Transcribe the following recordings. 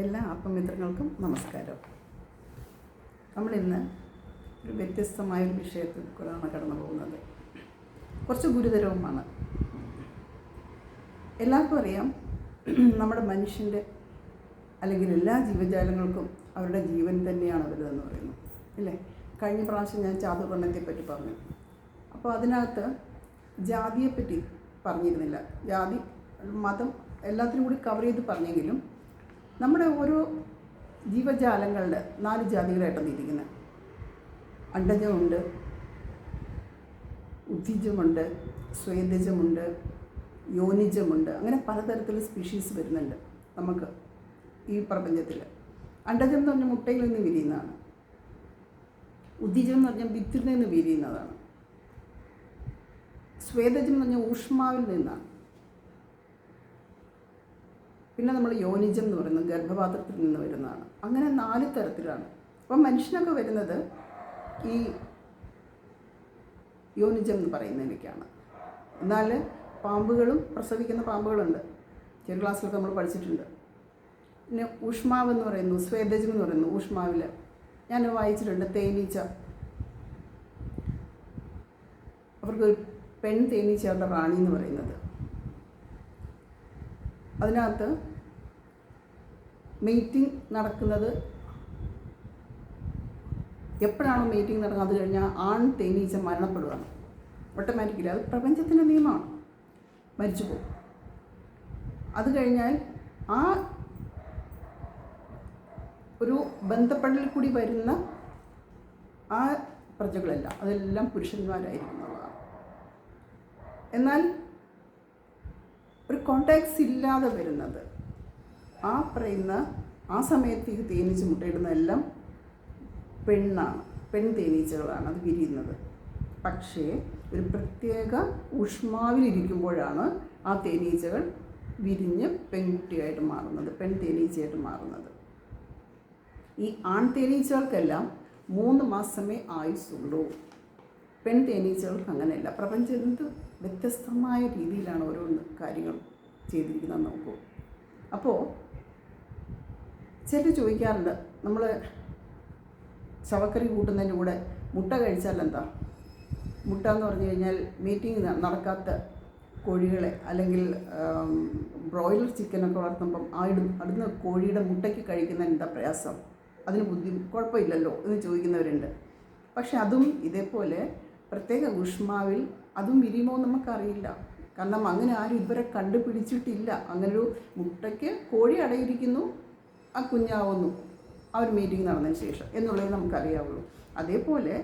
എല്ലാ ആത്മമിത്രങ്ങൾക്കും നമസ്കാരം. നമ്മളിന്ന് ഒരു വ്യത്യസ്തമായ ഒരു വിഷയത്തിൽ കൂടെയാണ് കടന്നു പോകുന്നത്. കുറച്ച് ഗുരുതരവുമാണ്. എല്ലാവർക്കും അറിയാം നമ്മുടെ മനുഷ്യന്റെ അല്ലെങ്കിൽ എല്ലാ ജീവജാലങ്ങൾക്കും അവരുടെ ജീവൻ തന്നെയാണ് വലുതെന്ന് പറയുന്നു. അല്ലേ കഴിഞ്ഞ പ്രാവശ്യം ഞാൻ ചാതുർവർണത്തെ പറ്റി പറഞ്ഞു. അപ്പോൾ അതിനകത്ത് ജാതിയെപ്പറ്റി പറഞ്ഞിരുന്നില്ല. ജാതി മതം എല്ലാത്തിനും കൂടി കവർ ചെയ്ത് പറഞ്ഞെങ്കിലും നമ്മുടെ ഓരോ ജീവജാലങ്ങളുടെ നാല് ജാതികളായിട്ടാണ് ഇരിക്കുന്നത് അണ്ടജമുണ്ട് ഉദ്ധിജമുണ്ട് സ്വേദജമുണ്ട് യോനിജമുണ്ട് അങ്ങനെ പലതരത്തിലുള്ള സ്പീഷീസ് വരുന്നുണ്ട് നമുക്ക് ഈ പ്രപഞ്ചത്തിൽ അണ്ടജം എന്ന് പറഞ്ഞാൽ മുട്ടയിൽ നിന്ന് വിരിയുന്നതാണ്. ഉദ്ധിജം എന്ന് പറഞ്ഞാൽ വിത്തിൽ നിന്ന് വിരിയുന്നതാണ്. സ്വേദജം എന്ന് പറഞ്ഞാൽ ഊഷ്മാവിൽ നിന്നാണ്. പിന്നെ നമ്മൾ യോനിജം എന്ന് പറയുന്നത് ഗർഭപാത്രത്തിൽ നിന്ന് വരുന്നതാണ്. അങ്ങനെ നാല് തരത്തിലാണ്. അപ്പം മനുഷ്യനൊക്കെ വരുന്നത് ഈ യോനിജം എന്ന് പറയുന്നതിലേക്കാണ്. എന്നാൽ പാമ്പുകളും പ്രസവിക്കുന്ന പാമ്പുകളുണ്ട്. ചെറു ക്ലാസ്സിലൊക്കെ നമ്മൾ പഠിച്ചിട്ടുണ്ട്. പിന്നെ ഊഷ്മാവ് എന്ന് പറയുന്നു സ്വേദജം എന്ന് പറയുന്നു ഊഷ്മാവിൽ ഞാൻ വായിച്ചിട്ടുണ്ട് തേനീച്ച. അവർക്ക് പെൺ തേനീച്ചയുടെ റാണി എന്ന് പറയുന്നത്. അതിനകത്ത് മീറ്റിംഗ് നടക്കുന്നത് എപ്പോഴാണോ മീറ്റിംഗ് നടക്കുന്നത്? അത് കഴിഞ്ഞാൽ ആൺ തേനീച്ച മരണപ്പെടുകയാണ് ഓട്ടോമാറ്റിക്കലി അത് പ്രപഞ്ചത്തിന്റെ നിയമമാണ്. മരിച്ചു പോകും. അത് കഴിഞ്ഞാൽ ആ ഒരു ബന്ധപ്പെടലിൽ കൂടി വരുന്ന ആ പ്രജകളല്ല അതെല്ലാം പുരുഷന്മാരായിരിക്കുന്നതാണ് എന്നാൽ ഒരു കോണ്ടാക്ട്സ് ഇല്ലാതെ വരുന്നത് ആ പറയുന്ന ആ സമയത്ത് ഈ തേനീച്ച മുട്ടയിടുന്നതെല്ലാം പെണ്ണാണ്. പെൺ തേനീച്ചകളാണ് അത് വിരിയുന്നത്. പക്ഷേ ഒരു പ്രത്യേക ഊഷ്മാവിലിരിക്കുമ്പോഴാണ് ആ തേനീച്ചകൾ വിരിഞ്ഞ് പെൺകുട്ടിയായിട്ട് മാറുന്നത് പെൺ തേനീച്ചയായിട്ട് മാറുന്നത്. ഈ ആൺ തേനീച്ചകൾക്കെല്ലാം മൂന്ന് മാസമേ ആയുസുള്ളൂ പെൺ തേനീച്ചകൾക്ക് അങ്ങനെയല്ല. പ്രപഞ്ചം എന്ത് വ്യത്യസ്തമായ രീതിയിലാണ് ഓരോ കാര്യങ്ങൾ ചെയ്തിരിക്കുന്നത് നോക്കൂ. അപ്പോൾ ചിലർ ചോദിക്കാറുണ്ട്. നമ്മൾ ശവക്കറി കൂട്ടുന്നതിന്റെ കൂടെ മുട്ട കഴിച്ചാൽ എന്താ? മുട്ട എന്ന് പറഞ്ഞു കഴിഞ്ഞാൽ മീറ്റിംഗ് നടക്കാത്ത കോഴികളെ അല്ലെങ്കിൽ ബ്രോയിലർ ചിക്കനൊക്കെ വളർത്തുമ്പം ആ ഇടും അടുന്ന കോഴിയുടെ മുട്ടയ്ക്ക് കഴിക്കുന്നതിന് എന്താ പ്രയാസം? അതിന് ബുദ്ധി കുഴപ്പമില്ലല്ലോ എന്ന് ചോദിക്കുന്നവരുണ്ട്. പക്ഷെ അതും ഇതേപോലെ പ്രത്യേക ഊഷ്മാവിൽ അതും വിരിയുമോ നമുക്കറിയില്ല. കാരണം അങ്ങനെ ആരും ഇതുവരെ കണ്ടുപിടിച്ചിട്ടില്ല. അങ്ങനൊരു മുട്ടയ്ക്ക് കോഴി അടയിരിക്കുന്നു ആ കുഞ്ഞാവുന്നു. ആ ഒരു മീറ്റിംഗ് നടന്നതിന് ശേഷം എന്നുള്ളത് നമുക്കറിയാവുള്ളൂ. അതേപോലെ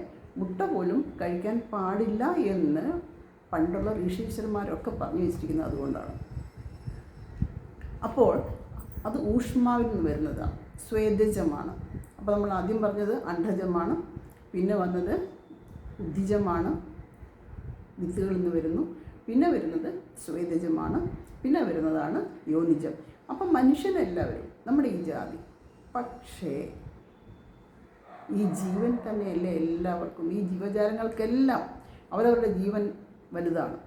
മുട്ട പോലും കഴിക്കാൻ പാടില്ല എന്ന് പണ്ടുള്ള ഋഷീശ്വരന്മാരൊക്കെ പറഞ്ഞു വെച്ചിരിക്കുന്നത് അതുകൊണ്ടാണ്. അപ്പോൾ അത് ഊഷ്മാവിൽ നിന്ന് വരുന്നതാണ് സ്വേദജമാണ്. അപ്പോൾ നമ്മൾ ആദ്യം പറഞ്ഞത് അണ്ഡജമാണ് പിന്നെ വന്നത് ഉദ്ധിജമാണ് വിത്തുകളിൽ നിന്ന് വരുന്നു. പിന്നെ വരുന്നത് സ്വേദജമാണ് പിന്നെ വരുന്നതാണ് യോനിജം. അപ്പം മനുഷ്യനെല്ലാവരും നമ്മുടെ ഈ ജാതി. പക്ഷേ ഈ ജീവൻ തന്നെയല്ലേ എല്ലാവർക്കും. ഈ ജീവജാലങ്ങൾക്കെല്ലാം അവരവരുടെ ജീവൻ വലുതാണ്.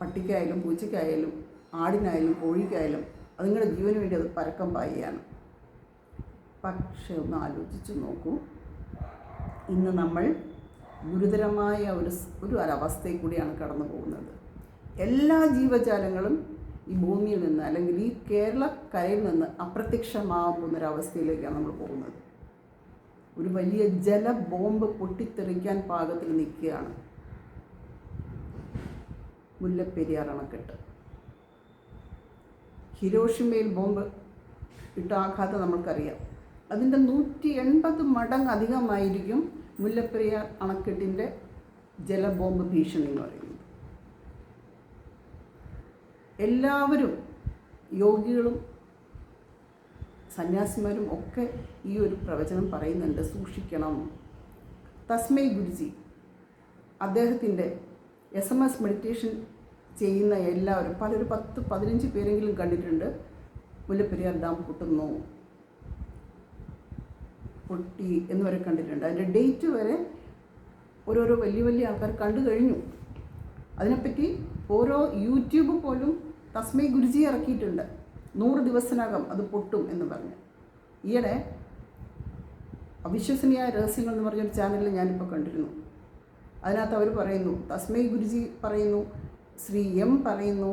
പട്ടിക്കായാലും പൂച്ചയ്ക്കായാലും ആടിനായാലും കോഴിക്കായാലും അതുങ്ങളുടെ ജീവന് വേണ്ടി അത് പരക്കം പായുകയാണ്. പക്ഷെ ഒന്ന് ആലോചിച്ച് നോക്കൂ. ഇന്ന് നമ്മൾ ഗുരുതരമായ ഒരു ഒരു ഒരവസ്ഥയിൽ കൂടിയാണ് കടന്നു പോകുന്നത് എല്ലാ ജീവജാലങ്ങളും ഈ ഭൂമിയിൽ നിന്ന് അല്ലെങ്കിൽ ഈ കേരള കരയിൽ നിന്ന് അപ്രത്യക്ഷമാകുന്ന ഒരവസ്ഥയിലേക്കാണ് നമ്മൾ പോകുന്നത്. ഒരു വലിയ ജല ബോംബ് പൊട്ടിത്തെറിക്കാൻ പാകത്തിൽ നിൽക്കുകയാണ് മുല്ലപ്പെരിയാർ അണക്കെട്ട്. ഹിരോഷിമയിൽ ബോംബ് ഇട്ട ആഘാതം നമ്മൾക്കറിയാം. അതിന്റെ നൂറ്റി എൺപത് മടങ്ങ് അധികമായിരിക്കും മുല്ലപ്പെരിയാർ അണക്കെട്ടിന്റെ ജലബോംബ് ഭീഷണി എന്ന് പറയുന്നത്. എല്ലാവരും യോഗികളും സന്യാസിമാരും ഒക്കെ ഈ ഒരു പ്രവചനം പറയുന്നുണ്ട്. സൂക്ഷിക്കണം. തസ്മൈ ഗുരുജി അദ്ദേഹത്തിന്റെ എസ് എം എസ് മെഡിറ്റേഷൻ ചെയ്യുന്ന എല്ലാവരും പലരും പത്ത് പതിനഞ്ച് പേരെങ്കിലും കണ്ടിട്ടുണ്ട്. മുല്ലപ്പെരിയാർ ഡാം പൊട്ടുന്നു. പൊട്ടി എന്ന് വരെ കണ്ടിട്ടുണ്ട്. അതിന്റെ ഡേറ്റ് വരെ ഓരോരോ വലിയ വലിയ ആൾക്കാർ കണ്ടു കഴിഞ്ഞു. അതിനെപ്പറ്റി ഓരോ യൂട്യൂബ് പോലും തസ്മൈ ഗുരുജി ഇറക്കിയിട്ടുണ്ട്. നൂറ് ദിവസത്തിനകം അത് പൊട്ടും എന്ന് പറഞ്ഞു. ഈയിടെ അവിശ്വസനീയ രഹസ്യങ്ങൾ എന്ന് പറഞ്ഞൊരു ചാനലിൽ ഞാനിപ്പോൾ കണ്ടിരുന്നു. അതിനകത്ത് അവർ പറയുന്നു തസ്മൈ ഗുരുജി പറയുന്നു ശ്രീ എം പറയുന്നു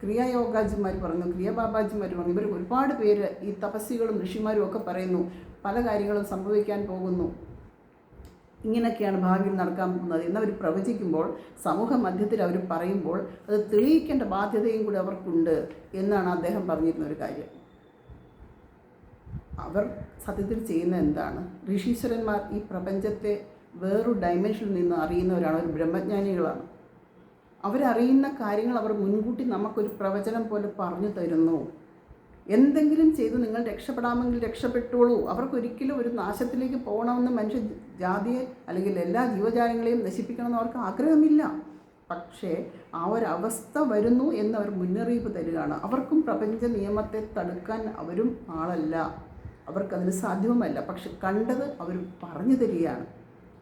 ക്രിയായോഗാജിമാർ പറഞ്ഞു ക്രിയ ബാബാജിമാർ പറഞ്ഞു ഇവർ ഒരുപാട് പേര് ഈ തപസ്സികളും ഋഷിമാരും ഒക്കെ പറയുന്നു പല കാര്യങ്ങളും സംഭവിക്കാൻ പോകുന്നു. ഇങ്ങനെയൊക്കെയാണ് ഭാവിയിൽ നടക്കാൻ പോകുന്നത് എന്നവർ പ്രവചിക്കുമ്പോൾ സമൂഹ മധ്യത്തിൽ അവർ പറയുമ്പോൾ അത് തെളിയിക്കേണ്ട ബാധ്യതയും കൂടി അവർക്കുണ്ട് എന്നാണ് അദ്ദേഹം പറഞ്ഞിരുന്ന ഒരു കാര്യം. അവർ സത്യത്തിൽ ചെയ്യുന്ന എന്താണ്? ഋഷീശ്വരന്മാർ ഈ പ്രപഞ്ചത്തെ വേറൊരു ഡയമെൻഷനിൽ നിന്ന് അറിയുന്നവരാണ് അവർ ബ്രഹ്മജ്ഞാനികളാണ്. അവരറിയുന്ന കാര്യങ്ങൾ അവർ മുൻകൂട്ടി നമുക്കൊരു പ്രവചനം പോലെ പറഞ്ഞു തരുന്നു. എന്തെങ്കിലും ചെയ്ത് നിങ്ങൾ രക്ഷപ്പെടാമെങ്കിൽ രക്ഷപ്പെട്ടോളൂ. അവർക്കൊരിക്കലും ഒരു നാശത്തിലേക്ക് പോകണമെന്ന് മനുഷ്യ ജാതിയെ അല്ലെങ്കിൽ എല്ലാ ജീവജാലങ്ങളെയും നശിപ്പിക്കണമെന്ന് അവർക്ക് ആഗ്രഹമില്ല. പക്ഷേ ആ ഒരു അവസ്ഥ വരുന്നു എന്നവർ മുന്നറിയിപ്പ് തരികയാണ്. അവർക്കും പ്രപഞ്ച നിയമത്തെ തടുക്കാൻ അവരും ആളല്ല. അവർക്കതിന് സാധ്യവുമല്ല പക്ഷെ കണ്ടത് അവർ പറഞ്ഞു തരികയാണ്.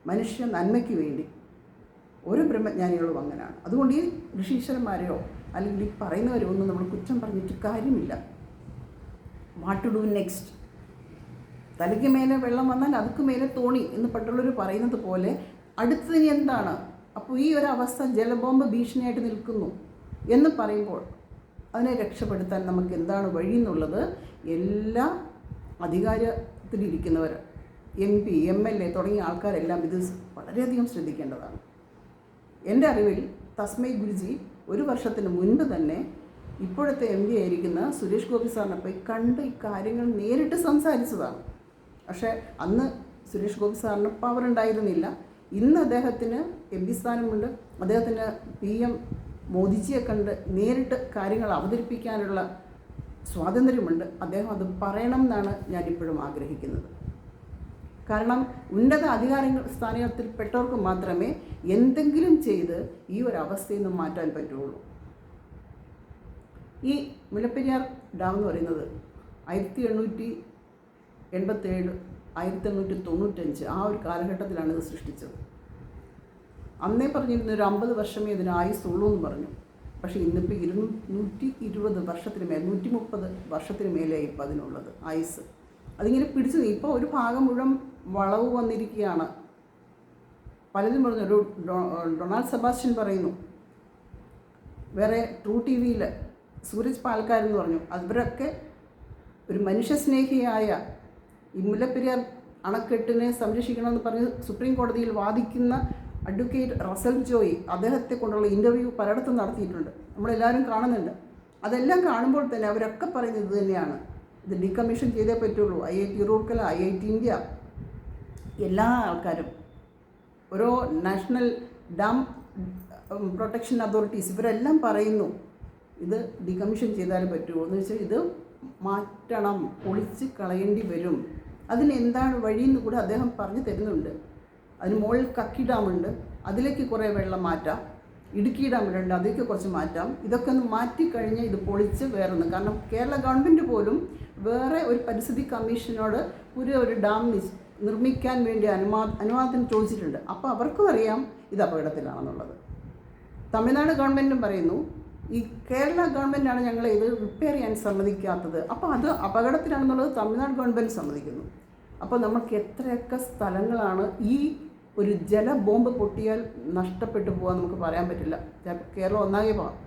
മനുഷ്യ നന്മയ്ക്ക് വേണ്ടി. ഓരോ ബ്രഹ്മജ്ഞാനികളും അങ്ങനെയാണ്. അതുകൊണ്ട് ഈ ഋഷീശ്വരന്മാരെയോ അല്ലെങ്കിൽ ഈ പറയുന്നവരോ ഒന്നും നമ്മൾ കുറ്റം പറഞ്ഞിട്ട് കാര്യമില്ല. വാട്ട് ടു ഡു നെക്സ്റ്റ് തലയ്ക്ക് മേലെ വെള്ളം വന്നാൽ അതുക്ക് മേലെ തോണി എന്ന് പണ്ടുള്ളവർ പറയുന്നത് പോലെ അടുത്തതിന് എന്താണ്? അപ്പോൾ ഈ ഒരു അവസ്ഥ ജലബോംബ് ഭീഷണിയായിട്ട് നിൽക്കുന്നു എന്ന് പറയുമ്പോൾ അതിനെ രക്ഷപ്പെടുത്താൻ നമുക്ക് എന്താണ് വഴി എന്നുള്ളത് എല്ലാ അധികാരത്തിലിരിക്കുന്നവർ M P M L A തുടങ്ങിയ ആൾക്കാരെല്ലാം ഇത് വളരെയധികം ശ്രദ്ധിക്കേണ്ടതാണ്. എന്റെ അറിവിൽ തസ്മൈ ഗുരുജി ഒരു വർഷത്തിന് മുൻപ് തന്നെ ഇപ്പോഴത്തെ എം പി ആയിരിക്കുന്ന സുരേഷ് ഗോപി സാറിനെ പോയി കണ്ട് ഈ കാര്യങ്ങൾ നേരിട്ട് സംസാരിച്ചതാണ്. പക്ഷേ അന്ന് സുരേഷ് ഗോപി സാറിന് പവർ ഉണ്ടായിരുന്നില്ല. ഇന്ന് അദ്ദേഹത്തിന് എം പി സ്ഥാനമുണ്ട്. അദ്ദേഹത്തിന് പി എം മോദിജിയെ കണ്ട് നേരിട്ട് കാര്യങ്ങൾ അവതരിപ്പിക്കാനുള്ള സ്വാതന്ത്ര്യമുണ്ട്. അദ്ദേഹം അത് പറയണം എന്നാണ് ഞാനിപ്പോഴും ആഗ്രഹിക്കുന്നത്. കാരണം ഉന്നത അധികാരങ്ങൾ സ്ഥാനത്തിൽപ്പെട്ടവർക്ക് മാത്രമേ എന്തെങ്കിലും ചെയ്ത് ഈ ഒരു അവസ്ഥയിൽ നിന്ന് മാറ്റാൻ പറ്റുള്ളൂ. ഈ മുല്ലപ്പെരിയാർ ഡാം എന്ന് പറയുന്നത് ആയിരത്തി എണ്ണൂറ്റി എൺപത്തേഴ് ആയിരത്തി എണ്ണൂറ്റി തൊണ്ണൂറ്റഞ്ച് ആ ഒരു കാലഘട്ടത്തിലാണ് ഇത് സൃഷ്ടിച്ചത്. അന്നേ പറഞ്ഞിരുന്ന ഒരു അമ്പത് വർഷമേ ഇതിന് ആയുസുള്ളൂ എന്ന് പറഞ്ഞു. പക്ഷേ ഇന്നിപ്പോൾ ഇരുന്നൂ നൂറ്റി ഇരുപത് വർഷത്തിന് മേൽ നൂറ്റി മുപ്പത് വർഷത്തിന് മേലെയായി ഇപ്പം അതിനുള്ളത് ആയുസ് അതിങ്ങനെ പിടിച്ചു ഇപ്പോൾ ഒരു ഭാഗം മുഴുവൻ വളവ് വന്നിരിക്കുകയാണ്. പലരും പറഞ്ഞു ഒരു ഡൊണാൾഡ് സെബാസ്റ്റ്യൻ പറയുന്നു വേറെ ട്രൂ ടി വിയിൽ സൂരജ് പാൽക്കാർ എന്ന് പറഞ്ഞു. അവരൊക്കെ ഒരു മനുഷ്യസ്നേഹിയായ ഈ മുല്ലപ്പെരിയാർ അണക്കെട്ടിനെ സംരക്ഷിക്കണമെന്ന് പറഞ്ഞ് സുപ്രീം കോടതിയിൽ വാദിക്കുന്ന അഡ്വക്കേറ്റ് റസൽ ജോയി അദ്ദേഹത്തെ കൊണ്ടുള്ള ഇന്റർവ്യൂ പലയിടത്തും നടത്തിയിട്ടുണ്ട്. നമ്മളെല്ലാവരും കാണുന്നുണ്ട്. അതെല്ലാം കാണുമ്പോൾ തന്നെ അവരൊക്കെ പറയുന്നത് ഇത് തന്നെയാണ്. ഇത് ഡീകമ്മീഷൻ ചെയ്തേ പറ്റുള്ളൂ. I I T Rourkela I I T India എല്ലാ ആൾക്കാരും. ഓരോ നാഷണൽ ഡാം പ്രൊട്ടക്ഷൻ അതോറിറ്റീസ് ഇവരെല്ലാം പറയുന്നു. ഇത് ഡികമ്മീഷൻ ചെയ്താലേ പറ്റുമോ എന്ന് വെച്ചാൽ ഇത് മാറ്റണം പൊളിച്ച് കളയേണ്ടി വരും. അതിന് എന്താണ് വഴിയെന്ന് കൂടെ അദ്ദേഹം പറഞ്ഞു തരുന്നുണ്ട്. അതിന് മുകളിൽ കക്കി ഡാമുണ്ട് അതിലേക്ക് കുറേ വെള്ളം മാറ്റാം. ഇടുക്കി ഡാമിലുണ്ട് അതിലേക്ക് കുറച്ച് മാറ്റാം. ഇതൊക്കെ ഒന്ന് മാറ്റിക്കഴിഞ്ഞാൽ ഇത് പൊളിച്ച് വേറെ ഒന്ന് കാരണം കേരള ഗവൺമെന്റ് പോലും വേറെ ഒരു പരിസ്ഥിതി കമ്മീഷനോട് പുതിയ ഒരു ഡാം നിർമ്മിക്കാൻ വേണ്ടി അനുവാ അനുവാദം ചോദിച്ചിട്ടുണ്ട്. അപ്പോൾ അവർക്കും അറിയാം ഇത് അപകടത്തിലാണെന്നുള്ളത്. തമിഴ്നാട് ഗവൺമെന്റും പറയുന്നു ഈ കേരള ഗവൺമെന്റാണ് ഞങ്ങളെ ഇത് റിപ്പയർ ചെയ്യാൻ സമ്മതിക്കാത്തത്. അപ്പോൾ അത് അപകടത്തിലാണെന്നുള്ളത് തമിഴ്നാട് ഗവൺമെന്റ് സമ്മതിക്കുന്നു. അപ്പോൾ നമുക്ക് എത്രയൊക്കെ സ്ഥലങ്ങളാണ് ഈ ഒരു ജല ബോംബ് പൊട്ടിയാൽ നഷ്ടപ്പെട്ടു പോകാൻ നമുക്ക് പറയാൻ പറ്റില്ല. കേരളം ഒന്നാകെ പോകാം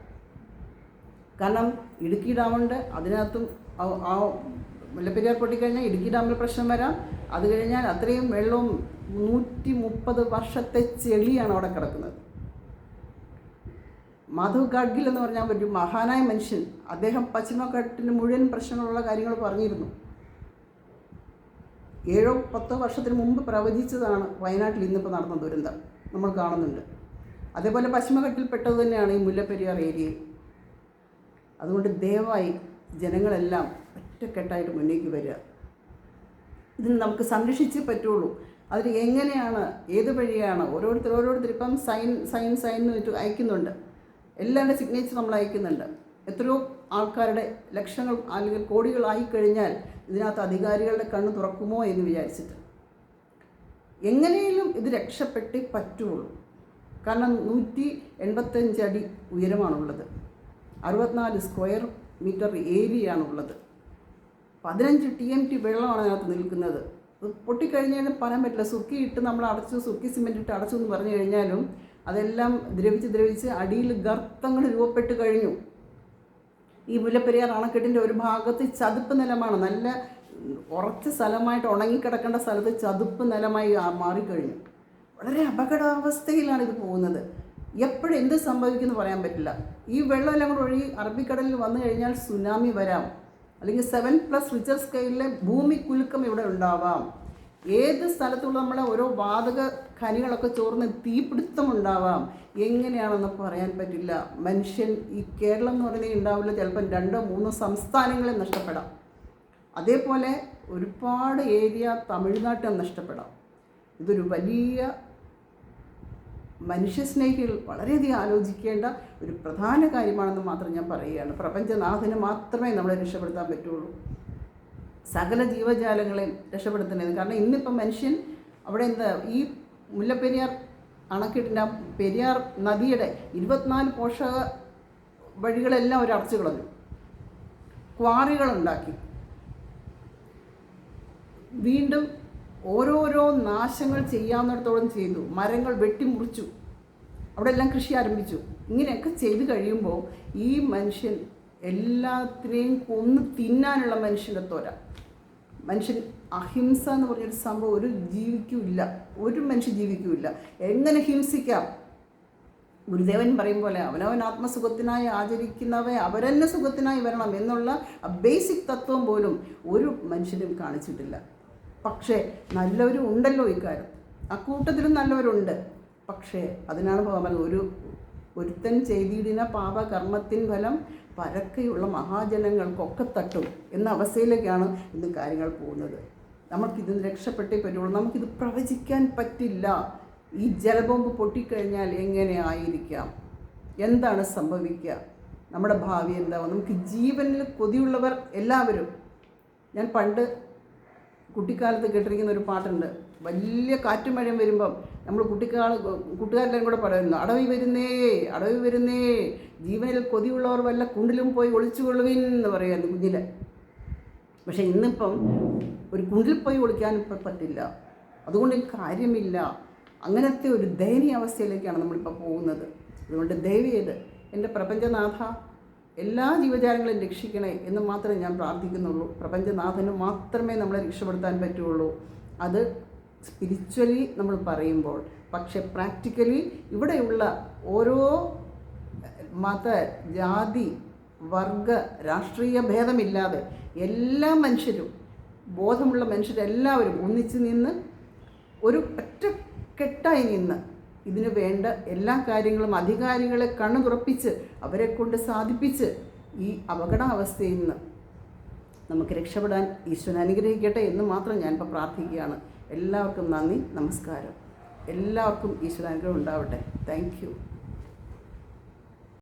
കാരണം ഇടുക്കി ഡാമുണ്ട് അതിനകത്തും ആ മുല്ലപ്പെരിയാർ പൊട്ടിക്കഴിഞ്ഞാൽ ഇടുക്കി ഡാമിൽ പ്രശ്നം വരാം. അത് കഴിഞ്ഞാൽ അത്രയും വെള്ളവും നൂറ്റി മുപ്പത് വർഷത്തെ ചെളിയാണ് അവിടെ കിടക്കുന്നത്. മാധവ് ഗാഡ്ഗിൽ എന്ന് പറഞ്ഞാൽ ഒരു മഹാനായ മനുഷ്യൻ. അദ്ദേഹം പശ്ചിമഘട്ടത്തിന് മുഴുവൻ പ്രശ്നങ്ങളുള്ള കാര്യങ്ങൾ പറഞ്ഞിരുന്നു. ഏഴോ പത്തോ വർഷത്തിന് മുമ്പ് പ്രവചിച്ചതാണ് വയനാട്ടിൽ ഇന്നിപ്പോൾ നടന്ന ദുരന്തം. നമ്മൾ കാണുന്നുണ്ട്. അതേപോലെ പശ്ചിമഘട്ടിൽ പെട്ടത് തന്നെയാണ് ഈ മുല്ലപ്പെരിയാർ ഏരിയയിൽ അതുകൊണ്ട് ദയവായി ജനങ്ങളെല്ലാം ഒറ്റക്കെട്ടായിട്ട് മുന്നേക്ക് വരിക. ഇതിന് നമുക്ക് സംരക്ഷിച്ചേ പറ്റുള്ളൂ. അതിൽ എങ്ങനെയാണ് ഏത് വഴിയാണ് ഓരോരുത്തർ ഓരോരുത്തർ ഇപ്പം സൈൻ സൈൻ സൈൻ എന്ന് അയക്കുന്നുണ്ട്. എല്ലാവരുടെ സിഗ്നേച്ചർ നമ്മൾ അയക്കുന്നുണ്ട്. എത്രയോ ആൾക്കാരുടെ ലക്ഷങ്ങൾ അല്ലെങ്കിൽ കോടികളായി കഴിഞ്ഞാൽ ഇതിനകത്ത് അധികാരികളുടെ കണ്ണ് തുറക്കുമോ എന്ന് വിചാരിച്ചിട്ട്. എങ്ങനെയും ഇത് രക്ഷപ്പെട്ടേ പറ്റുള്ളൂ. കാരണം നൂറ്റി എൺപത്തഞ്ച് അടി ഉയരമാണുള്ളത്. അറുപത്തിനാല് സ്ക്വയർ മീറ്റർ ഏരിയയാണ് ഉള്ളത് പതിനഞ്ച് ടി എം ടി വെള്ളമാണ് അതിനകത്ത് നിൽക്കുന്നത്. പൊട്ടിക്കഴിഞ്ഞാലും പറയാൻ പറ്റില്ല. സുക്കി ഇട്ട് നമ്മൾ അടച്ചു സുക്കി സിമെന്റ് ഇട്ട് അടച്ചു എന്ന് പറഞ്ഞു കഴിഞ്ഞാലും അതെല്ലാം ദ്രവിച്ച് ദ്രവിച്ച് അടിയിൽ ഗർത്തങ്ങൾ രൂപപ്പെട്ട് കഴിഞ്ഞു. ഈ മുല്ലപ്പെരിയാർ അണക്കെട്ടിന്റെ ഒരു ഭാഗത്ത് ചതുപ്പ് നിലമാണ്. നല്ല ഉറച്ച സ്ഥലമായിട്ട് ഉണങ്ങിക്കിടക്കേണ്ട സ്ഥലത്ത് ചതുപ്പ് നിലമായി മാറിക്കഴിഞ്ഞു. വളരെ അപകടാവസ്ഥയിലാണ് ഇത് പോകുന്നത്. എപ്പോഴും എന്ത് സംഭവിക്കുമെന്ന് പറയാൻ പറ്റില്ല. ഈ വെള്ളമെല്ലാം കൂടെ ഒഴുകി അറബിക്കടലിൽ വന്നു കഴിഞ്ഞാൽ സുനാമി വരാം. അല്ലെങ്കിൽ സെവൻ പ്ലസ് റിച്ചർ സ്കെയിലിലെ ഭൂമി കുലുക്കം ഇവിടെ ഉണ്ടാവാം. ഏത് സ്ഥലത്തുള്ള നമ്മളെ ഓരോ വാതക ഖനികളൊക്കെ ചോർന്ന് തീപിടുത്തം ഉണ്ടാവാം എങ്ങനെയാണെന്ന് പറയാൻ പറ്റില്ല. മനുഷ്യൻ ഈ കേരളം എന്ന് പറയുന്നത് ഉണ്ടാവില്ല. ചിലപ്പം രണ്ടോ മൂന്നോ സംസ്ഥാനങ്ങളെ നഷ്ടപ്പെടാം. അതേപോലെ ഒരുപാട് ഏരിയ തമിഴ്നാട്ടിൽ നഷ്ടപ്പെടാം. ഇതൊരു വലിയ മനുഷ്യസ്നേഹികൾ വളരെയധികം ആലോചിക്കേണ്ട ഒരു പ്രധാന കാര്യമാണെന്ന് മാത്രം ഞാൻ പറയുകയാണ്. പ്രപഞ്ചനാഥന് മാത്രമേ നമ്മളെ രക്ഷപ്പെടുത്താൻ പറ്റുള്ളൂ. സകല ജീവജാലങ്ങളെയും രക്ഷപ്പെടുത്തുന്നത്. കാരണം ഇന്നിപ്പം മനുഷ്യൻ അവിടെ എന്താ ഈ മുല്ലപ്പെരിയാർ അണക്കെട്ടിന്റെ പെരിയാർ നദിയുടെ ഇരുപത്തിനാല് പോഷക വഴികളെല്ലാം അവർ അടച്ചു കളഞ്ഞു. ക്വാറികളുണ്ടാക്കി. വീണ്ടും ഓരോരോ നാശങ്ങൾ ചെയ്യാവുന്നിടത്തോളം ചെയ്തു. മരങ്ങൾ വെട്ടിമുറിച്ചു. അവിടെ എല്ലാം കൃഷി ആരംഭിച്ചു. ഇങ്ങനെയൊക്കെ ചെയ്തു കഴിയുമ്പോൾ ഈ മനുഷ്യൻ എല്ലാത്തിനെയും കൊന്ന് തിന്നാനുള്ള മനുഷ്യന്റെ ത്വര. മനുഷ്യൻ അഹിംസ എന്ന് പറഞ്ഞൊരു സംഭവം ഒരു ജീവിക്കൂല്ല. ഒരു മനുഷ്യൻ ജീവിക്കൂല്ല. എങ്ങനെ ഹിംസിക്കാം? ഗുരുദേവൻ പറയും പോലെ അവനവൻ ആത്മസുഖത്തിനായി ആചരിക്കുന്നവ അവരെന്നെ സുഖത്തിനായി വരണം എന്നുള്ള ബേസിക് തത്വം പോലും ഒരു മനുഷ്യനും കാണിച്ചിട്ടില്ല. പക്ഷേ നല്ലവരും ഉണ്ടല്ലോ ഇക്കാര്യം. അക്കൂട്ടത്തിലും നല്ലവരുണ്ട്. പക്ഷേ അതിനാണ് പറഞ്ഞത് ഒരു ഒരുത്തൻ ചെയ്തിടുന്ന പാപകർമ്മത്തിൻ ഫലം പരക്കെയുള്ള മഹാജനങ്ങൾക്കൊക്കെ തട്ടും എന്ന അവസ്ഥയിലേക്കാണ് ഇന്ന് കാര്യങ്ങൾ പോകുന്നത്. നമുക്കിതിന് രക്ഷപ്പെട്ടേ പറ്റുള്ളൂ. നമുക്കിത് പ്രവചിക്കാൻ പറ്റില്ല. ഈ ജലബോംബ് പൊട്ടിക്കഴിഞ്ഞാൽ എങ്ങനെ ആയിരിക്കാം? എന്താണ് സംഭവിക്കുക? നമ്മുടെ ഭാവി എന്താവും? നമുക്ക് ജീവനിൽ കൊതിയുള്ളവർ എല്ലാവരും ഞാൻ പണ്ട് കുട്ടിക്കാലത്ത് കേട്ടിരിക്കുന്ന ഒരു പാട്ടുണ്ട്. വലിയ കാറ്റും മഴയും വരുമ്പം നമ്മൾ കുട്ടിക്കാൾ കൂട്ടുകാരെല്ലാം കൂടെ പറയുന്നു അടവി വരുന്നേ അടവി വരുന്നേ ജീവനിൽ കൊതിയുള്ളവർ വല്ല കുണ്ടിലും പോയി ഒളിച്ചുകൊള്ളുവിൻ എന്ന് പറയുമായിരുന്നു കുഞ്ഞിൽ പക്ഷേ ഇന്നിപ്പം ഒരു കുണ്ടിൽ പോയി ഒളിക്കാൻ ഇപ്പം പറ്റില്ല. അതുകൊണ്ട് കാര്യമില്ല. അങ്ങനത്തെ ഒരു ദയനീയ അവസ്ഥയിലേക്കാണ് നമ്മളിപ്പോൾ പോകുന്നത്. അതുകൊണ്ട് ദയവ് എന്റെ പ്രപഞ്ചനാഥ എല്ലാ ജീവജാലങ്ങളെയും രക്ഷിക്കണേ എന്ന് മാത്രമേ ഞാൻ പ്രാർത്ഥിക്കുന്നുള്ളൂ. പ്രപഞ്ചനാഥന് മാത്രമേ നമ്മളെ രക്ഷപ്പെടുത്താൻ പറ്റുള്ളൂ. അത് സ്പിരിച്വലി നമ്മൾ പറയുമ്പോൾ പക്ഷെ പ്രാക്ടിക്കലി ഇവിടെയുള്ള ഓരോ മത ജാതി വർഗ രാഷ്ട്രീയ ഭേദമില്ലാതെ എല്ലാ മനുഷ്യരും ബോധമുള്ള മനുഷ്യരെല്ലാവരും ഒന്നിച്ച് നിന്ന് ഒരു ഒറ്റക്കെട്ടായി നിന്ന് ഇതിനു വേണ്ട എല്ലാ കാര്യങ്ങളും അധികാരികളെ കണ്ണു തുറപ്പിച്ച് അവരെ കൊണ്ട് സാധിപ്പിച്ച് ഈ അപകടാവസ്ഥയിൽ നിന്ന് നമുക്ക് രക്ഷപ്പെടാൻ ഈശ്വരൻ അനുഗ്രഹിക്കട്ടെ എന്ന് മാത്രം ഞാനിപ്പോൾ പ്രാർത്ഥിക്കുകയാണ്. എല്ലാവർക്കും നന്ദി നമസ്കാരം. എല്ലാവർക്കും ഈശ്വരാനുഗ്രഹം ഉണ്ടാവട്ടെ. താങ്ക്